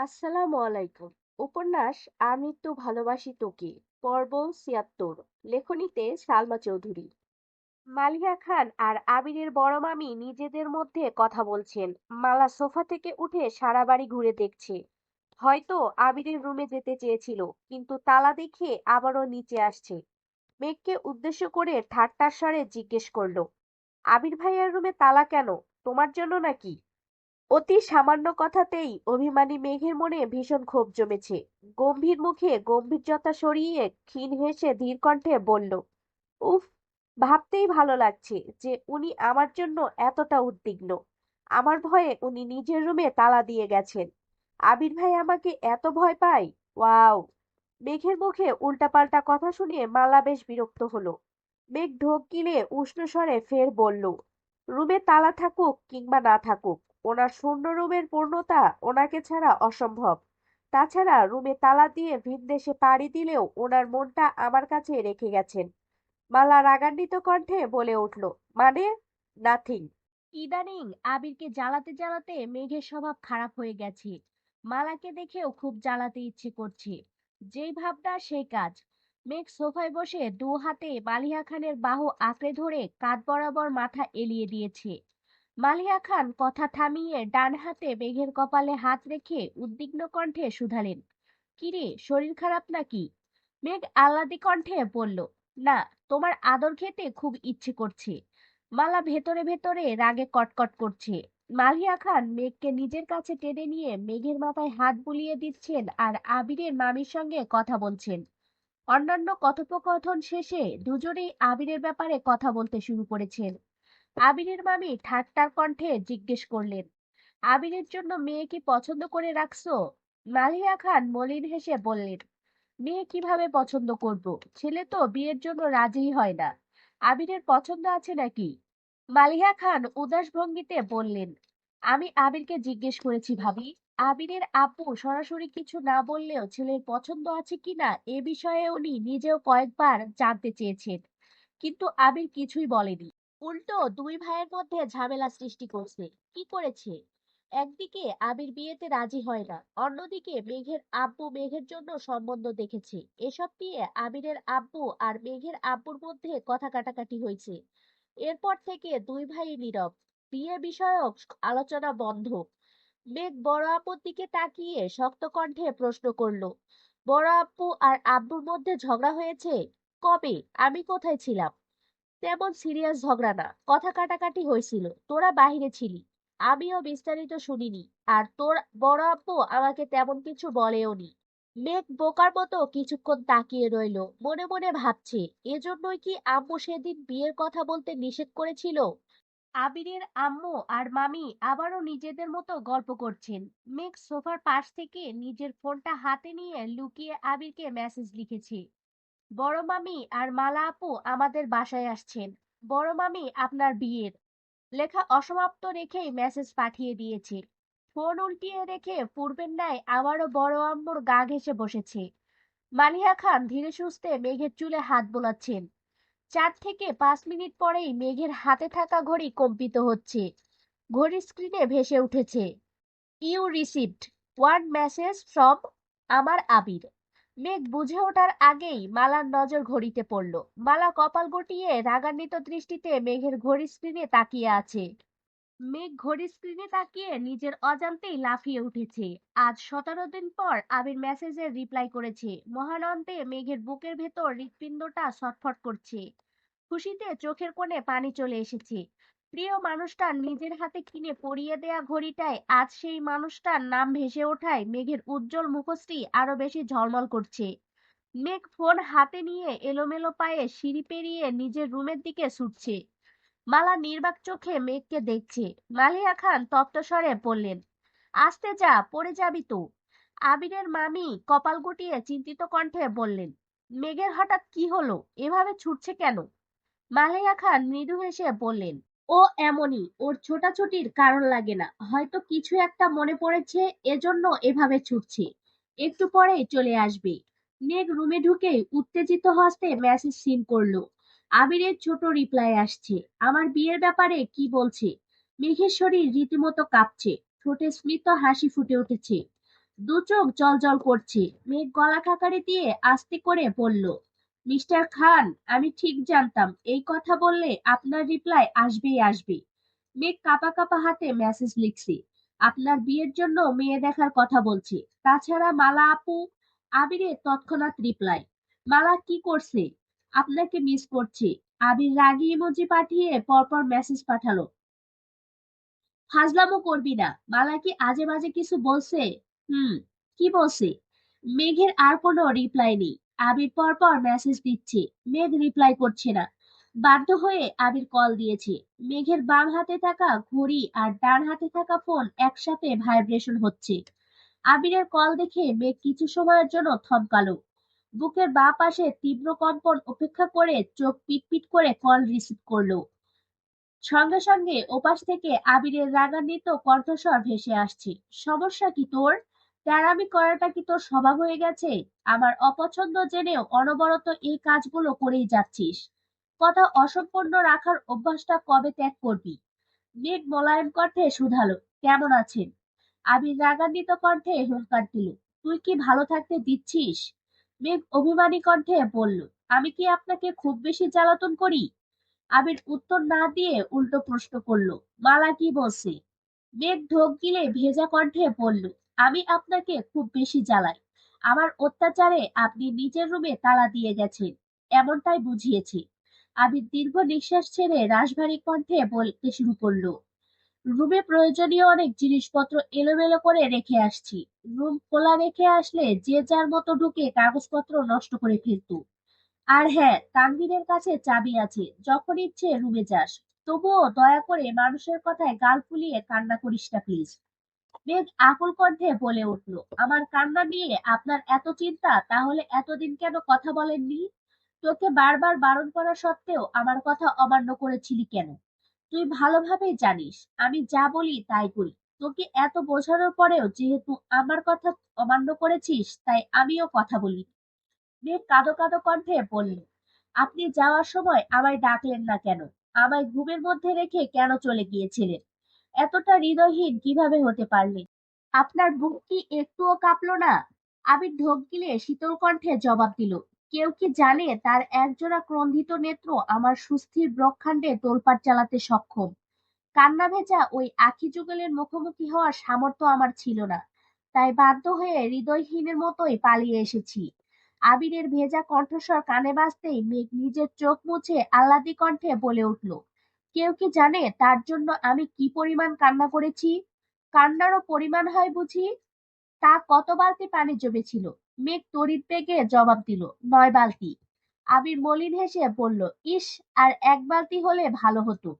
আসসালামু আলাইকুম। উপন্যাস আমি তো ভালোবাসি তোকে পর্ব ছিয়াত্তর, লেখনীতে সালমা চৌধুরী। মালিয়া খান আর আবিরের বড় মামি নিজেদের মধ্যে কথা বলছেন। মালা সোফা থেকে উঠে সারা বাড়ি ঘুরে দেখছে। হয়তো আবিরের রুমে যেতে চেয়েছিল, কিন্তু তালা দেখে আবারও নিচে আসছে। মেঘকে উদ্দেশ্য করে ঠাট্টার স্বরে জিজ্ঞেস করল আবির ভাইয়ার রুমে তালা কেন? তোমার জন্য নাকি? অতি সামান্য কথাতেই অভিমানী মেঘের মনে ভীষণ ক্ষোভ জমেছে। গম্ভীর মুখে গম্ভীর্যতা সরিয়ে ক্ষীণ হেসে ধীর কণ্ঠে বলল, উফ, ভাবতেই ভালো লাগছে যে উনি আমার জন্য এতটা উদ্বিগ্ন। আমার ভয়ে উনি নিজের রুমে তালা দিয়ে গেছেন। আবির ভাই আমাকে এত ভয় পায়? ওয়াও! মেঘের মুখে উল্টাপাল্টা কথা শুনে মালা বেশ বিরক্ত হলো। মেঘ ঢোক গিলে উষ্ণ স্বরে ফের বলল, রুমে তালা থাকুক কিংবা না থাকুক ওনার শূন্য রুমের পূর্ণতা ওনাকে ছাড়া অসম্ভব। তাছাড়া রুমে তালা দিয়ে ভিনদেশে পাড়ি দিলেও ওনার মনটা আমার কাছে রেখে গেছেন। মালা রাগান্বিত কণ্ঠে বলে উঠল মানে? নাথিং। ইদানিং আবিরকে জ্বালাতে জ্বালাতে মেঘের স্বভাব খারাপ হয়ে গেছে। মালাকে দেখেও খুব জ্বালাতে ইচ্ছে করছে। যেই ভাবনা, সেই কাজ। মেঘ সোফায় বসে দু হাতে মালিহা খানের বাহু আঁকড়ে ধরে কাঁধ বরাবর মাথা এলিয়ে দিয়েছে। মালিয়া খান কথা থামিয়ে ডান হাতে মেঘের কপালে হাত রেখে উদ্বিগ্ন কণ্ঠে শুধালেন, কিরে, শরীর খারাপ নাকি? মেঘ আহ্লাদি কণ্ঠে বলল, না, তোমার আদর খেতে খুব ইচ্ছে করছে। মালা ভেতরে ভেতরে রাগে কটকট করছে। মালিয়া খান মেঘকে নিজের কাছে টেনে নিয়ে মেঘের মাথায় হাত বুলিয়ে দিচ্ছেন আর আবিরের মামির সঙ্গে কথা বলছেন। অন্যান্য কথোপকথন শেষে দুজনেই আবিরের ব্যাপারে কথা বলতে শুরু করেছেন। আবিরের মামি ঠাট্টার কণ্ঠে জিজ্ঞেস করলেন, আবিরের জন্য মেয়ে কি পছন্দ করে রাখছো? মালিয়া খান মলিন হেসে বললেন, মেয়ে কীভাবে পছন্দ করব? ছেলে তো বিয়ের জন্য রাজি হয় না। আবিরের পছন্দ আছে নাকি? মালিহা খান উদাস ভঙ্গিতে বললেন, আমি আবিরকে জিজ্ঞেস করেছি ভাবি, আবিরের আপু সরাসরি কিছু না বললেও ছেলের পছন্দ আছে কিনা এ বিষয়ে উনি নিজেও কয়েকবার জানতে চেয়েছেন, কিন্তু আবির কিছুই বলেনি। উল্টো দুই ভাইয়ের মধ্যে ঝামেলা সৃষ্টি করছে। কি করেছে? একদিকে আবির বিয়েতে রাজি হয় না, অন্যদিকে মেঘের আব্বু মেঘের জন্য সম্বন্ধ দেখেছে। এসব নিয়ে আবিরের আব্বু আর মেঘের আব্বুর মধ্যে কথা কাটাকাটি হয়েছে। এরপর থেকে দুই ভাই নীরব, বিয়ে বিষয়ক আলোচনা বন্ধ। মেঘ বড় আপুর দিকে তাকিয়ে শক্ত কণ্ঠে প্রশ্ন করল, বড় আপু আর আব্বুর মধ্যে ঝগড়া হয়েছে? কবে? আমি কোথায় ছিলাম? তেমন সিরিয়াস ঝগড়া না, কথা কাটাকাটি হয়েছিল। তোরা বাহিরে ছিলি। আমিও বিস্তারিত শুনিনি। আর তোর বড় আব্বু আমাকে তেমন কিছু বলেও নি। মেঘ বোকার মতো কিছুক্ষণ তাকিয়ে রইল। মনে মনে ভাবছে, এজন্যই কি আম্মু সেদিন বিয়ের কথা বলতে নিষেধ করেছিল? আবিরের আম্মু আর মামি আবারও নিজেদের মতো গল্প করছেন। মেঘ সোফার পাশ থেকে নিজের ফোনটা হাতে নিয়ে লুকিয়ে আবিরকে মেসেজ লিখেছে। বড় মামি আর মালা আপু আমাদের বাসায় আসছেন। বড় মামি আপনার বিয়ের। লেখা অসমাপ্ত রেখেই মেসেজ পাঠিয়ে দিয়েছে। ফোন উল্টিয়ে রেখে পূর্বের ন্যায় আবারও বড় আম্মুর গা ঘেঁষে বসেছে। মালিহা খান ধীরে সুস্থে মেঘের চুলে হাত বোলাচ্ছেন। চার থেকে পাঁচ মিনিট পরেই মেঘের হাতে থাকা ঘড়ি কম্পিত হচ্ছে। ঘড়ির স্ক্রিনে ভেসে উঠেছে। You received one message from আমার আবির। মেঘ বুঝে ওঠার আগেই মালার নজর ঘড়িতে পড়ল। মালা কপাল গটিয়ে রাগান্বিত দৃষ্টিতে মেঘের ঘড়ি স্ক্রিনে তাকিয়ে আছে। মেঘ ঘড়ি স্ক্রিনে তাকিয়ে নিজের অজান্তেই লাফিয়ে উঠেছে। আজ সতেরো দিন পর আবির মেসেজের রিপ্লাই করেছে। মহানন্দে মেঘের বুকের ভেতর হৃৎপিণ্ডটা ছটফট করছে। খুশিতে চোখের কোণে পানি চলে এসেছে। প্রিয় মানুষটার নিজের হাতে কিনে পরিয়ে দেয়া ঘড়িটায় আজ সেই মানুষটার নাম ভেসে ওঠায় মেঘের উজ্জ্বল মুখোশটি আরও বেশি ঝলমল করছে। মেঘ ফোন হাতে নিয়ে এলোমেলো পায়ে সিঁড়ি পেরিয়ে নিজের রুমের দিকে ছুটছে। মালা নির্বাক চোখে মেঘকে দেখছে। মালিয়া খান তপ্ত স্বরে বললেন, আসতে যা, পড়ে যাবি তো। আবিরের মামি কপাল গুটিয়ে চিন্তিত কণ্ঠে বললেন, মেঘের হঠাৎ কি হলো? এভাবে ছুটছে কেন? মালিয়া খান মৃদু হেসে বললেন ও এমনই, ওর ছোটাছুটির কারণ লাগে না। হয়তো কিছু একটা মনে পড়েছে, এজন্য এভাবে ছুটছে। একটু পরেই চলে আসবে। মেঘ রুমে ঢুকেই উত্তেজিত হস্তে মেসেজ সিন করল। আবিরের ছোট রিপ্লাই আসছে, আমার বিয়ের ব্যাপারে কি বলছে? মেঘের শরীর রীতিমতো কাঁপছে, ঠোঁটে স্মিত হাসি ফুটে উঠেছে। দু চোখ জলজল করছে, মেঘ গলা খাকারি দিয়ে আস্তে করে বলল মিস্টার খান, আমি ঠিক জানতাম। এই কথা বললে আপনার রিপ্লাই আসবেই আসবে মেঘ কাপা কাপা হাতে মেসেজ লিখছে। আপনার বিয়ের জন্য মেয়ে দেখার কথা বলছে। তাছাড়া মালা আপু? আবিরের তৎক্ষণাৎ রিপ্লাই মালা কি করছে? আপনাকে মিস করছে। আবির রাগি ইমোজি পাঠিয়ে পরপর মেসেজ পাঠালো। ফাজলামো করবি না। মালা কি আজে বাজে কিছু বলছে? হুম, কি বলছে? মেঘের আর কোনো রিপ্লাই নেই। আবির পরপর মেসেজ দিচ্ছে। মেঘ রিপ্লাই করছে না। বাধ্য হয়ে আবির কল দিয়েছে। মেঘের বাম হাতে থাকা ঘড়ি আর ডান হাতে থাকা ফোন একসাথে ভাইব্রেশন হচ্ছে। আবিরের কল দেখে মেঘ কিছু সময়ের জন্য থমকালো। বুকের বাঁ পাশে তীব্র কম্পন উপেক্ষা করে চোখ পিটপিট করে কল রিসিভ করল। সঙ্গে সঙ্গে ওপাশ থেকে আবিরের রাগান্বিত কণ্ঠস্বর ভেসে আসছে। সমস্যা কি তোর? তেরামি করাটা কি তোর স্বভাব হয়ে গেছে? আমার অপছন্দ জেনেও অনবরত এই কাজগুলো করেই যাচ্ছিস। কথা অসম্পূর্ণ রাখার অভ্যাসটা কবে ত্যাগ করবি? মেঘ মোলায়েম কণ্ঠে শুধালো, কেমন আছেন? আমি রাগান্বিত কণ্ঠে হুঙ্কার দিল, তুই কি ভালো থাকতে দিচ্ছিস? মেঘ অভিমানী কণ্ঠে বলল, আমি কি আপনাকে খুব বেশি জ্বালাতন করি? আবির উত্তর না দিয়ে উল্টো প্রশ্ন করল, মালা কি বলছে? মেঘ ঢোক গিলে ভেজা কণ্ঠে বলল আমি আপনাকে খুব বেশি জ্বালাই। আমার অত্যাচারে আপনি নিজের রুমে তালা দিয়ে গেছেন, এমনটাই বুঝিয়েছি। আমি দীর্ঘ নিঃশ্বাস ছেড়ে রাশভারী কণ্ঠে বলতে শুরু করল, রুমে প্রয়োজনীয় অনেক জিনিসপত্র এলোমেলো করে রেখে আসছি। রুম খোলা রেখে আসলে যে যার মতো ঢুকে কাগজপত্র নষ্ট করে ফেলতো। আর হ্যাঁ তানভীরের কাছে চাবি আছে, যখন ইচ্ছে রুমে যাস। তবুও দয়া করে মানুষের কথায় গাল ফুলিয়ে কান্না করিস না, প্লিজ। মেঘ আকুল কণ্ঠে বলে উঠল, আমার কান্না নিয়ে আপনার এত চিন্তা, তাহলে এতদিন কেন কথা বলেননি? তোকে বারবার বারণ করা সত্ত্বেও আমার কথা অমান্য করেছিলি কেন? তুই ভালোভাবেই জানিস, আমি যা বলি তাই করি। তোকে এত বোঝানোর পরেও যেহেতু আমার কথা অমান্য করেছিস, তাই আমিও কথা বলি মেঘ কাঁদো কাঁদো কণ্ঠে বলল, আপনি যাওয়ার সময় আমায় ডাকলেন না কেন? আমায় ঘুমের মধ্যে রেখে কেন চলে গিয়েছিলেন? এতটা হৃদয়হীন কীভাবে হতে পারলেন আপনার বুক কি একটুও কাঁপলো না? আবির ঢোক গিলে শীতল কণ্ঠে জবাব দিল, কেউ কি জানে তার একজোড়া ক্রন্ধিত নেত্র আমার সুস্থির ব্রহ্মাণ্ডে তোলপাড় চালাতে সক্ষম? কান্না ভেজা ওই আখি যুগলের মুখোমুখি হওয়ার সামর্থ্য আমার ছিল না, তাই বাধ্য হয়ে হৃদয়হীনের মতোই পালিয়ে এসেছি। আবিরের ভেজা কণ্ঠস্বর কানে বাজতেই মেঘ নিজের চোখ মুছে আহ্লাদি কণ্ঠে বলে উঠল কেউ কি জানে তার জন্য আমি কি পরিমাণ কান্না করেছি? কান্নারও পরিমাণ হয় বুঝি? তা কত বালতি পানি জমেছিল? মেঘ তড়িৎ বেগে জবাব দিল, নয় বালতি। আবির মলিন হেসে বলল, ইস, আর এক বালতি হলে ভালো হতো।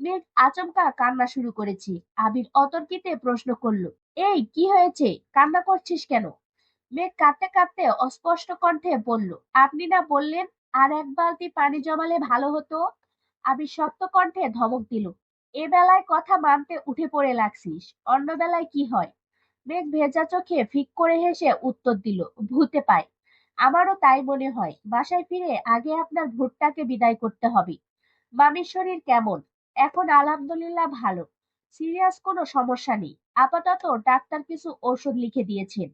মেঘ আচমকা কান্না শুরু করেছি। আবির অতর্কিতে প্রশ্ন করল, এই, কি হয়েছে? কান্না করছিস কেন? মেঘ কাঁদতে কাঁদতে অস্পষ্ট কণ্ঠে বলল, আপনি না বললেন আর এক বালতি পানি জমালে ভালো হতো? আবির শক্ত কণ্ঠে ধমক দিল, এ বেলায় কথা মানতে উঠে পড়ে লাগছিস, অন্য বেলায় কি হয়? মেঘ ভেজা চোখে ফিক করে হেসে উত্তর দিল, ভূতে পায় আমারও তাই মনে হয়, বাসায় ফিরে আগে আপনার ভুট্টাকে বিদায় করতে হবে। মামির শরীর কেমন? এখন আলহামদুলিল্লাহ ভালো। সিরিয়াস কোনো সমস্যা নেই। আপাতত ডাক্তার কিছু ঔষধ লিখে দিয়েছেন।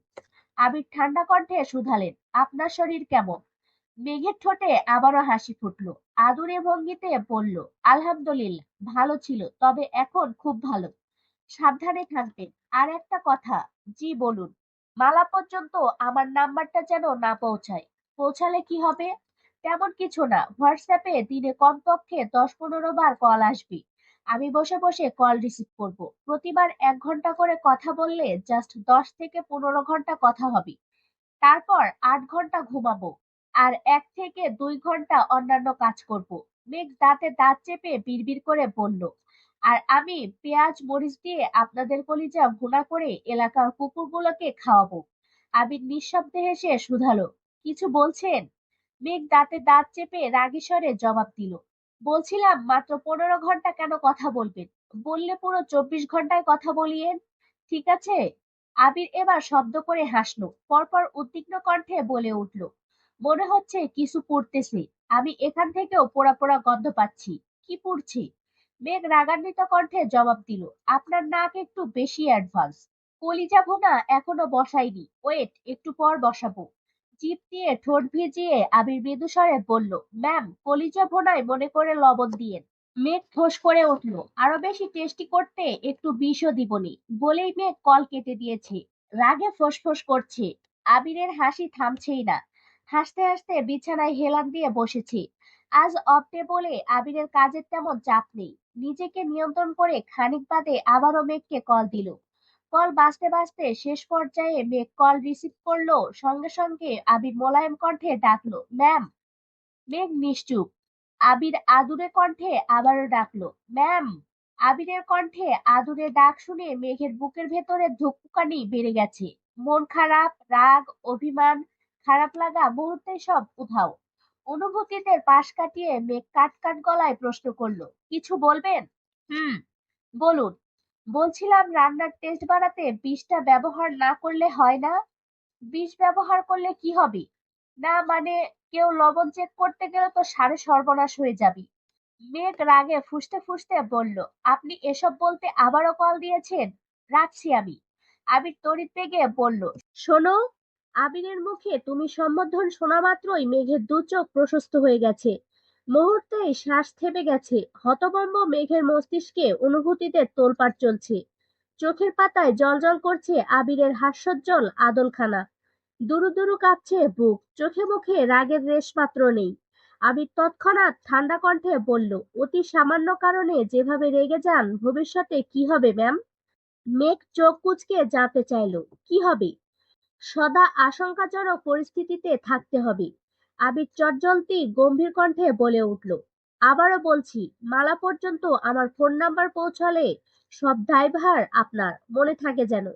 আবির ঠান্ডা কণ্ঠে শুধালেন, আপনার শরীর কেমন? মেঘের ঠোঁটে আবারও হাসি ফুটলো। আদুরে ভঙ্গিতে বলল, আলহামদুলিল্লাহ, ভালো ছিল, তবে এখন খুব ভালো। সাবধানে থাকবেন। আর একটা কথা, জি বলুন, মালা পর্যন্ত আমার নাম্বারটা যেন না পৌঁছায়। পৌঁছালে কি হবে? তেমন কিছু না, হোয়াটসঅ্যাপে দিনে কমপক্ষে দশ পনেরো বার কল আসবে। আমি বসে বসে কল রিসিভ করব। প্রতিবার এক ঘণ্টা করে কথা বললে জাস্ট দশ থেকে পনেরো ঘণ্টা কথা হবে। তারপর আট ঘণ্টা ঘুমাবো। আর এক থেকে দুই ঘণ্টা অন্যান্য কাজ করব। মেঘ দাঁতে দাঁত চেপে বিড়বিড় করে বলল, আর আমি পেঁয়াজ, মরিচ দিয়ে আপনাদের কলিজা ভুনা করে এলাকার কুকুরগুলোকে খাওয়াবো। আবির নিঃশব্দে হেসে শুধালো, কিছু বলছেন? মেঘ দাঁতে দাঁত চেপে রাগী স্বরে জবাব দিল, বলছিলাম মাত্র পনেরো ঘণ্টা কেন কথা বলবেন? বললে পুরো চব্বিশ ঘন্টায় কথা বলিয়েন। ঠিক আছে? আবির এবার শব্দ করে হাসলো, পরপর উদ্বিগ্ন কণ্ঠে বলে উঠল মনে হচ্ছে কিছু পড়তেছে। আমি এখান থেকেও পোড়া পোড়া গন্ধ পাচ্ছি। কি পড়ছি? মেঘ রাগান্বিত কণ্ঠে জবাব দিল, আপনার নাক একটু বেশি অ্যাডভান্স কলিজা ভোনা এখনও বসাইনি ওয়েট একটু পর বসাবো। জিভ দিয়ে ঠোঁট ভিজিয়ে আবির মৃদুস্বরে বলল ম্যাম কলিজা ভোনায় মনে করে লবণ দিয়েন। মেঘ ফোঁস করে উঠল, আরও বেশি টেস্টি করতে একটু বিষও দিবনি। বলেই মেঘ কল কেটে দিয়েছে। রাগে ফোঁস করছে। আবিরের হাসি থামছেই না। হাসতে হাসতে বিছানায় হেলান দিয়ে বসেছে। আজ ডে বলে আবিরের কাজের তেমন চাপ নেই। নিজেকে নিয়ন্ত্রণ করে খানিক বাদে আবারও মেঘকে কল দিল। কল বাজতে বাজতে শেষ পর্যায়ে মেঘ কল রিসিভ করল, সঙ্গে সঙ্গে আবির মোলায়েম কণ্ঠে ডাকলো ম্যাম মেঘ নিশ্চুপ। আবির আদুরে কণ্ঠে আবারও ডাকলো ম্যাম আবিরের কণ্ঠে আদুরে ডাক শুনে মেঘের বুকের ভেতরে ধুকপুকানি বেড়ে গেছে। মন খারাপ, রাগ, অভিমান খারাপ লাগা মুহূর্তে সব উধাও। অনুভূতিদের পাশ কাটিয়ে মেঘ কাট কাট গলায় প্রশ্ন করল, কিছু বলবেন? হুম, বলুন। বলছিলাম রান্নার টেস্ট বাড়াতে বিষটা ব্যবহার না করলে হয় না? বিষ ব্যবহার করলে কি হবে? না মানে কেউ লবণ চেক করতে গেলে তো সারে সর্বনাশ হয়ে যাবে। মেঘ রাগে ফুসতে ফুসতে বলল, আপনি এসব বলতে আবারও কল দিয়েছেন? রাখছি আমি। আবির তড়িৎ বেগে বলল, শোনো আবিরের মুখে তুমি সম্বোধন শোনা মাত্রই মেঘের দু চোখ প্রশস্ত হয়ে গেছে। মুহূর্তেই শ্বাস থেমে গেছে। হতভম্ব মেঘের মস্তিষ্কে অনুভূতিতে তোলপাড় চলছে। চোখের পাতায় জলজল করছে আবিরের হাস্যোজ্জ্বল আদলখানা। দুরু দুরু কাঁপছে বুক। চোখে মুখে রাগের রেশ মাত্র নেই। আবির তৎক্ষণাৎ ঠান্ডা কণ্ঠে বলল, অতি সামান্য কারণে যেভাবে রেগে যান, ভবিষ্যতে কি হবে, ম্যাম? মেঘ চোখ কুচকে জানতে চাইল, কি হবে? সদা আশঙ্কাজনক পরিস্থিতিতে থাকতে হবে। আবির চটজলতি গম্ভীর কণ্ঠে বলে উঠল, আবারও বলছি, মালা পর্যন্ত আমার ফোন নাম্বার পৌঁছালে সব দায়ভার আপনার, মনে থাকে যেন।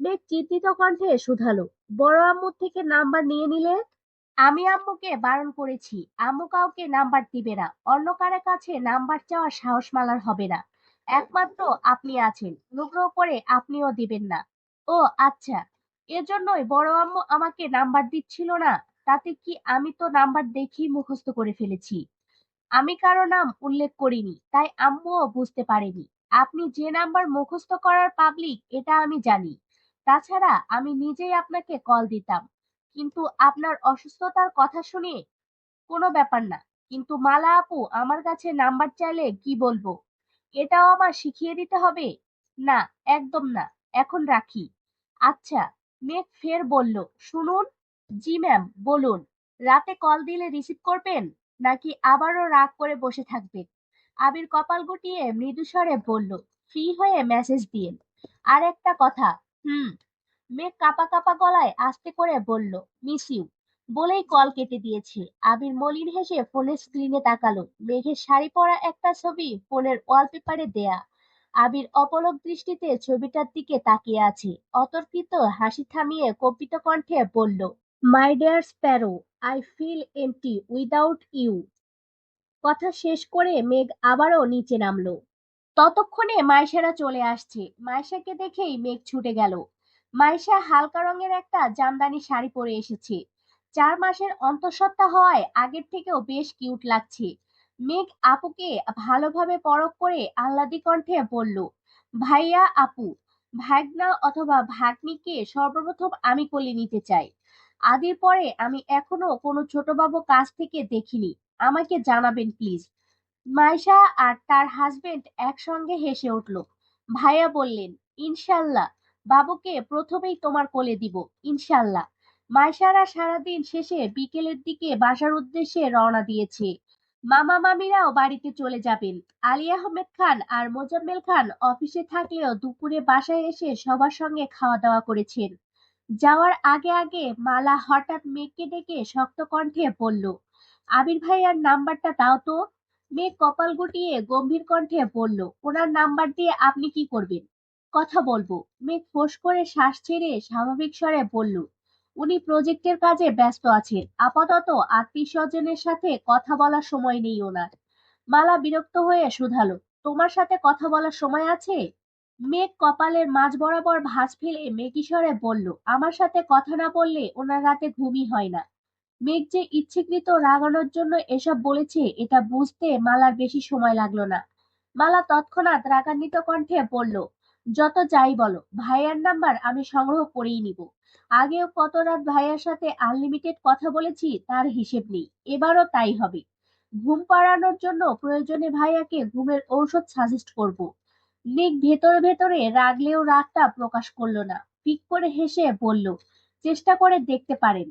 মেঘ চিন্তিত কণ্ঠে শুধালো, বড় আম্মুর থেকে নাম্বার নিয়ে নিলে? আমি আম্মুকে বারণ করেছি, আম্মু কাউকে নাম্বার দিবে না, অন্য কারও কাছে নাম্বার চাওয়ার সাহস মালার হবে না। একমাত্র আপনি আছেন, অনুগ্রহ করে আপনিও দিবেন না। ও আচ্ছা। এজন্যই বড় আম্মু আমাকে নাম্বার দিচ্ছিল না। তাতে কি আমি তো নাম্বার দেখেই মুখস্থ করে ফেলেছি। আমি কারও নাম উল্লেখ করিনি, তাই আম্মুও বুঝতে পারেনি। আপনি যে নাম্বার মুখস্থ করার পাবলিক, এটা আমি জানি। তাছাড়া আমি নিজেই আপনাকে কল দিতাম। কিন্তু আপনার অসুস্থতার কথা শুনে কোনো ব্যাপার না। কিন্তু মালা আপু, আমার কাছে নাম্বার চাইলে কি বলব? এটাও আমার শিখিয়ে দিতে হবে? না, একদম না। এখন রাখি। আচ্ছা মেঘ ফের বলল, শুনুন, জি ম্যাম, বলুন, রাতে কল দিলে রিসিভ করবেন, নাকি আবারও রাগ করে বসে থাকবেন? আবির কপাল গুটিয়ে মৃদুস্বরে বলল, ফ্রি হয়ে মেসেজ দিন। আর একটা কথা, হুম। মেঘ কাপা কাপা গলায় আস্তে করে বলল, মিস ইউ। বলেই কল কেটে দিয়েছে। আবির মলিন হেসে ফোনের স্ক্রিনে তাকালো। মেঘের শাড়ি পরা একটা ছবি ফোনের ওয়ালপেপারে দেয়া। আবির অপলক দৃষ্টিতে ছবিটার দিকে তাকিয়ে আছে। অতর্কিত হাসি থামিয়ে কম্পিত কণ্ঠে বলল my dear sparrow I feel empty without you কথা শেষ করে মেঘ আবারও নিচে নামলো। ততক্ষণে মাইশারা চলে আসছে। মাইশাকে দেখেই মেঘ ছুটে গেল। মাইশা হালকা রঙের একটা জামদানি শাড়ি পরে এসেছে। চার মাসের অন্তঃসত্ত্বা হওয়ায় আগের থেকেও বেশ কিউট লাগছে। মেঘ আপুকে ভালোভাবে পরখ করে আহ্লাদি কণ্ঠে বলল, ভাইয়া আপু, ভাগনা অথবা ভাগ্নিকে সর্বপ্রথম আমি কোলে নিতে চাই। আদির পরে আমি এখনও কোনো ছোটবাবু কাছ থেকে দেখিনি। আমাকে জানাবেন প্লিজ। মাইশা আর তার হাজবেন্ড একসঙ্গে হেসে উঠল, ভাইয়া বললেন, ইনশাল্লাহ, বাবুকে প্রথমেই তোমার কোলে দিব, ইনশাল্লাহ। মাইশারা সারাদিন শেষে বিকেলের দিকে বাসার উদ্দেশ্যে রওনা দিয়েছে। মামা মামিরাও বাড়িতে চলে যাবেন। আলী আহমেদ খান আর মোজাম্মেল খান অফিসে থাকলেও দুপুরে বাসায় এসে সবার সঙ্গে খাওয়া দাওয়া করেছেন। যাওয়ার আগে আগে মালা হঠাৎ মেঘকে ডেকে শক্ত কণ্ঠে বলল, আবির ভাইয়ার নাম্বারটা দাও তো। মেঘ কপাল গুটিয়ে গম্ভীর কণ্ঠে বলল, ওনার নাম্বার দিয়ে আপনি কি করবেন? কথা বলব। মেঘ ফোঁস করে শ্বাস ছেড়ে স্বাভাবিক স্বরে বলল উনি প্রজেক্টের কাজে ব্যস্ত আছেন। আপাতত আত্মীয় স্বজনের সাথে কথা বলার সময় নেই ওনার। মালা বিরক্ত হয়ে শুধালো, তোমার সাথে কথা বলার সময় আছে? মেঘ কপালের মাঝ বরাবর ভাঁজ ফেলে মেঘিস্বরে বলল, আমার সাথে কথা না বললে ওনার রাতে ঘুমই হয় না। মেঘ যে ইচ্ছেকৃত রাগানোর জন্য এসব বলেছে, এটা বুঝতে মালার বেশি সময় লাগল না। মালা তৎক্ষণাৎ রাগান্বিত কণ্ঠে বলল যত যাই বলো, ভাইয়ার নাম্বার আমি সংগ্রহ করেই নিব। আগেও কত রাত ভাইয়ার সাথে আনলিমিটেড কথা বলেছি, তার হিসেব নেই। এবারও তাই হবে। ঘুম পাড়ানোর জন্য প্রয়োজনে ভাইয়াকে ঘুমের ঔষধ সাজেস্ট করব। নিক ভেতরে ভেতরে রাগলেও রাগটা প্রকাশ করল না। পিক করে হেসে বলল, চেষ্টা করে দেখতে পারেন।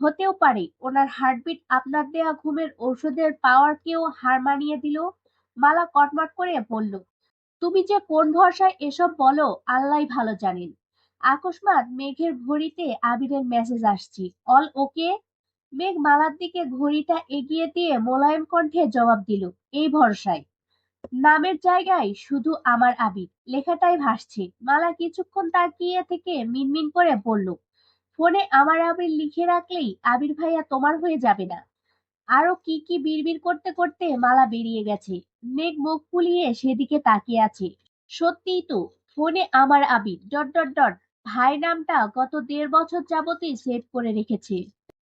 হতেও পারে, ওনার হার্টবিট আপনার দেয়া ঘুমের ঔষধের পাওয়ার পাওয়ারকেও হার মানিয়ে দিল? মালা কটমট করে বলল তুমি যে কোন ভরসায় এসব বলো আল্লাহ ভালো জানেন। আকস্মাৎ মেঘের ঘড়িতে আবিরের মেসেজ আসছে। All okay? মেঘ মালার দিকে ঘড়িটা এগিয়ে দিয়ে মোলায়েম কণ্ঠে জবাব দিল, এই ভরসায়। নামের জায়গায় শুধু আমার আবির, লেখাটাই ভাসছে। মালা কিছুক্ষণ তাকিয়ে থেকে মিনমিন করে বলল, ফোনে আমার আবির লিখে রাখলেই আবির ভাইয়া তোমার হয়ে যাবে না। আরও কি কি বিড়বিড় করতে করতে মালা বেরিয়ে গেছে। মেঘ মুখ ফুলিয়ে সেদিকে তাকিয়ে আছে। সত্যিই তো, ফোনে আমার আবির। Dot dot dot. ভাই নামটা গত দেড় বছর যাবতই সেভ করে রেখেছে।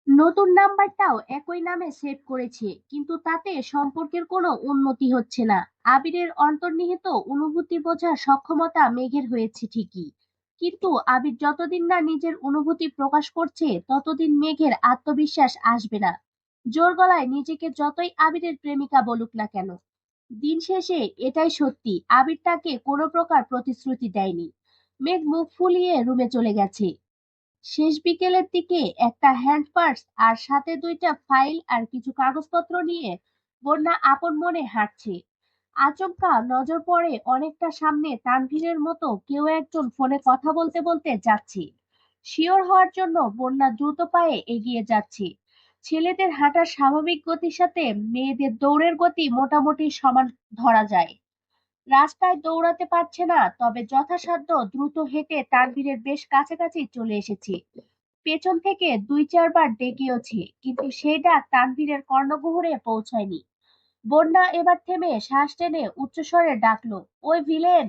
নতুন নাম্বারটাও একই নামে সেভ করেছে, কিন্তু তাতে সম্পর্কের কোনো উন্নতি হচ্ছে না। আবিরের অন্তর্নিহিত অনুভূতি বোঝার সক্ষমতা মেঘের হয়েছে ঠিকই। কিন্তু আবির যতদিন না নিজের অনুভূতি প্রকাশ করছে, ততদিন মেঘের আত্মবিশ্বাস আসবে না। জোর গলায় নিজেকে যতই আবিরের প্রেমিকা বলুক না কেন, দিন শেষে এটাই সত্যি, আবির তাকে কোনো প্রকার প্রতিশ্রুতি দেয়নি। মেঘ মুখ ফুলিয়ে রুমে চলে গেছে। শেষ বিকেলের দিকে একটা হ্যান্ড পার্স আর সাথে দুইটা ফাইল আর কিছু কাগজপত্র নিয়ে বন্যা আপন মনে হাঁটছে। আচমকা নজর পড়ে অনেকটা সামনে তানভীরের মতো কেউ একজন ফোনে কথা বলতে বলতে যাচ্ছে। শিওর হওয়ার জন্য বন্যা দ্রুত পায়ে এগিয়ে যাচ্ছে। ছেলেদের হাঁটার স্বাভাবিক গতির সাথে মেয়েদের দৌড়ের গতি মোটামুটি সমান ধরা যায়। রাস্তায় দৌড়াতে পারছে না, তবে যথাসাধ্য দ্রুত হেঁটে তানভীরের বেশ কাছাকাছি চলে এসেছে। পেছন থেকে দুই চারবার ডেকেওছে, কিন্তু সেই ডাক তানভীরের কর্ণগহরে পৌঁছায়নি। বন্যা এবার থেমে শ্বাস টেনে উচ্চস্বরে ডাকলো, ওই ভিলেন!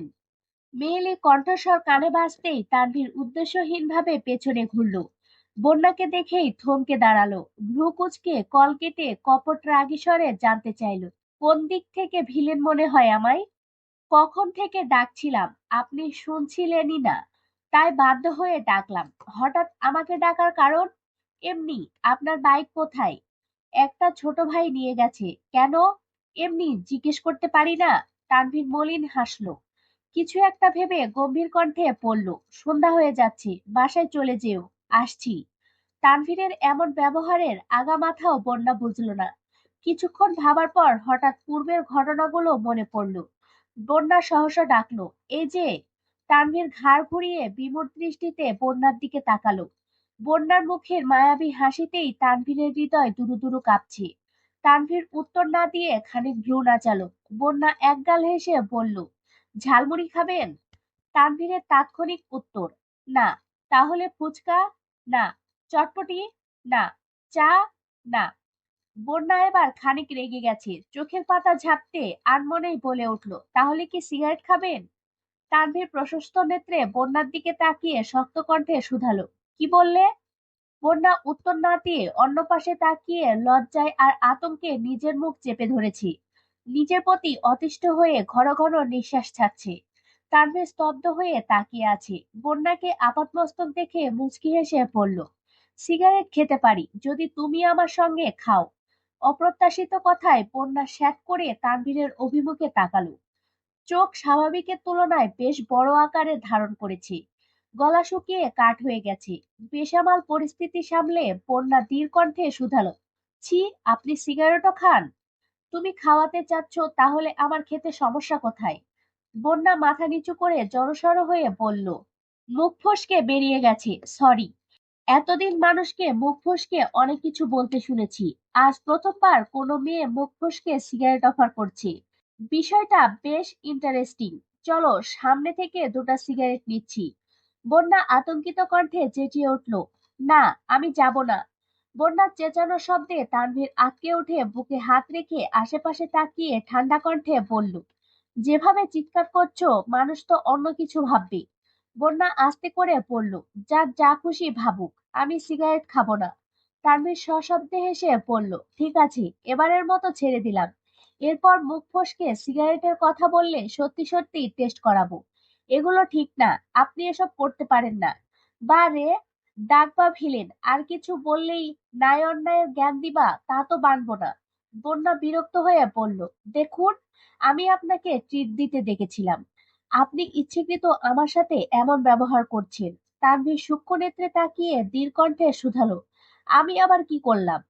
মেয়েলি কণ্ঠস্বর কানে বাজতেই তানভীর উদ্দেশ্যহীনভাবে পেছনে ঘুরল। বন্যাকে দেখেই থমকে দাঁড়াল। ভ্রু কুচকে কল কেটে কপট রাগী জানতে চাইল, কোন দিক থেকে ভিলেন মনে হয় আমায়? কখন থেকে ডাকছিলাম? আপনি শুনছিলেনই না। তাই বাধ্য হয়ে ডাকলাম। হঠাৎ আমাকে ডাকার কারণ? এমনি, আপনার বাইক কোথায়? একটা ছোট ভাই নিয়ে গেছে। কেন? এমনি, জিজ্ঞেস করতে পারি না? তানভীর মলিন হাসলো। কিছু একটা ভেবে গম্ভীর কণ্ঠে পড়ল সন্ধ্যা হয়ে যাচ্ছে, বাসায় চলে যেও, আসছি। তানভীরের এমন ব্যবহারের আগা মাথাও বন্যা বুঝল না। কিছুক্ষণ ভাবার পর হঠাৎ পূর্বের ঘটনাগুলো মনে পড়ল। বন্যা সহসা ডাকলো, এই যে! তানভীর ঘাড় ঘুরিয়ে বিমূর দৃষ্টিতে বন্যার দিকে তাকালো। বন্যার মুখের মায়াবী হাসিতেই তানভীরের হৃদয় দুরু দুরু কাঁপছে। তানভীর উত্তর না দিয়ে খানিক ভ্রু নাচালো বন্যা একগাল হেসে বলল, ঝালমুড়ি খাবেন? তানভীরের তাৎক্ষণিক উত্তর, না। তাহলে ফুচকা? না। চটপটি, না, চা, না। বন্যা এবার খানিক রেগে গেছে। চোখের পাতা ঝাপটে আনমনেই বলে উঠল, তাহলে কি সিগারেট খাবেন? তানভীর প্রশস্ত নেত্রে বন্যার দিকে তাকিয়ে শক্ত কণ্ঠে শুধালো, কি বললে? বন্যা উত্তর না দিয়ে অন্য পাশে তাকিয়ে লজ্জায় আর আতঙ্কে নিজের মুখ চেপে ধরেছি। নিজের প্রতি অতিষ্ঠ হয়ে ঘন ঘন নিঃশ্বাস ছাড়ছে। তানভীর স্তব্ধ হয়ে তাকিয়ে আছে। বন্যাকে আপাতমস্তক দেখে মুচকি হেসে পড়ল সিগারেট খেতে পারি, যদি তুমি আমার সঙ্গে খাও। অপ্রত্যাশিত কথায় বন্যা শ্যাক করে তানভীরের অভিমুখে তাকালো। চোখ স্বাভাবিকের তুলনায় বেশ বড় আকারে ধারণ করেছে। গলা শুকিয়ে কাঠ হয়ে গেছে। বেসামাল পরিস্থিতি সামলে বন্যা দীর কণ্ঠে শুধালো, ছি, আপনি সিগারেটও খান? তুমি খাওয়াতে চাচ্ছ তাহলে আমার খেতে সমস্যা কোথায়? বন্যা মাথা নিচু করে জড়সড় হয়ে বলল, মুখ ফসকে বেরিয়ে গেছে, সরি। এতদিন মানুষকে মুখ ফসকে অনেক কিছু বলতে শুনেছি। আজ প্রথমবার কোনো মেয়ে মুখ ফসকে সিগারেট অফার করছে। বিষয়টা বেশ ইন্টারেস্টিং চলো, সামনে থেকে দুটো সিগারেট নিচ্ছি। বন্যা আতঙ্কিত কণ্ঠে চেঁচিয়ে উঠল, না, আমি যাব না। বন্যার চেঁচানো শব্দে তানভীর আটকে উঠে বুকে হাত রেখে আশেপাশে তাকিয়ে ঠান্ডা কণ্ঠে বলল, যেভাবে চিৎকার করছ, মানুষ তো অন্য কিছু ভাববে। বন্যা আস্তে করে পড়ল যা যা খুশি ভাবুক। আমি সিগারেট খাব না। তানভীর সশব্দে হেসে পড়ল ঠিক আছে, এবারের মতো ছেড়ে দিলাম। এরপর মুখ ফসকে সিগারেটের কথা বললে সত্যি সত্যি টেস্ট করাবো। এগুলো ঠিক না, আপনি এসব করতে পারেন না। বা রে বা ভিলেন, আর কিছু বললেই ন্যায় অন্যায়ের জ্ঞান দিবা, তা তো বানবো না। বন্যা বিরক্ত হয়ে বলল, দেখুন, আমি আপনাকে ট্রিট দিতে ডেকেছিলাম আপনি ইচ্ছেকৃত আমার সাথে এমন ব্যবহার করছেন। তানভীর সূক্ষ্ম নেত্রে তাকিয়ে দীর্ঘণ্ঠে শুধালো আমি আবার কি করলাম?